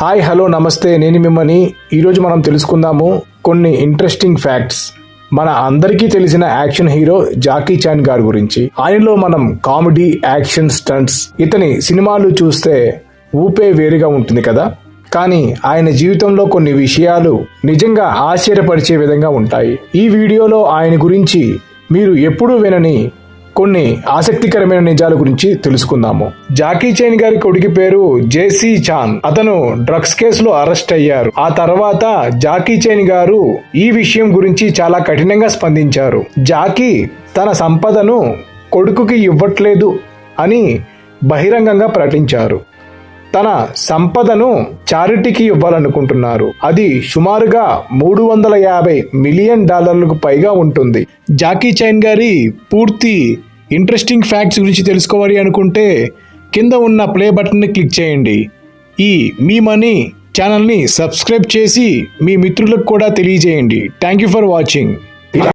Hi hello నమస్తే. నేను మిమ్మల్ని ఈరోజు మనం తెలుసుకుందాము కొన్ని ఇంట్రెస్టింగ్ ఫ్యాక్ట్స్ మన అందరికీ తెలిసిన యాక్షన్ హీరో జాకీ చాన్ గారి గురించి. ఆయనలో మనం కామెడీ యాక్షన్ స్టంట్స్ ఇతని సినిమాలు చూస్తే ఊపే వేరుగా ఉంటుంది కదా? కానీ ఆయన జీవితంలో కొన్ని విషయాలు నిజంగా ఆశ్చర్యపరిచే విధంగా ఉంటాయి. ఈ వీడియోలో ఆయన గురించి మీరు ఎప్పుడూ వినని కొన్ని ఆసక్తికరమైన నిజాల గురించి తెలుసుకుందాము. జాకీ చైన్ గారి కొడుకు పేరు జేసీ చాన్. అతను డ్రగ్స్ కేసులో అరెస్ట్ అయ్యారు. ఆ తర్వాత జాకీ చైన్ గారు ఈ విషయం గురించి చాలా కఠినంగా స్పందించారు. జాకీ తన సంపదను కొడుకుకి ఇవ్వట్లేదు అని బహిరంగంగా ప్రకటించారు. తన సంపదను చారిటీకి ఇవ్వాలనుకుంటున్నారు. అది సుమారుగా మూడు వందల యాభై మిలియన్ డాలర్లకు పైగా ఉంటుంది. జాకీ చైన్ గారి పూర్తి ఇంట్రెస్టింగ్ ఫ్యాక్ట్స్ గురించి తెలుసుకోవాలి అనుకుంటే కింద ఉన్న ప్లే బటన్ని క్లిక్ చేయండి. ఈ మీ మనీ ఛానల్ని సబ్స్క్రైబ్ చేసి మీ మిత్రులకు కూడా తెలియజేయండి. Thank you for watching.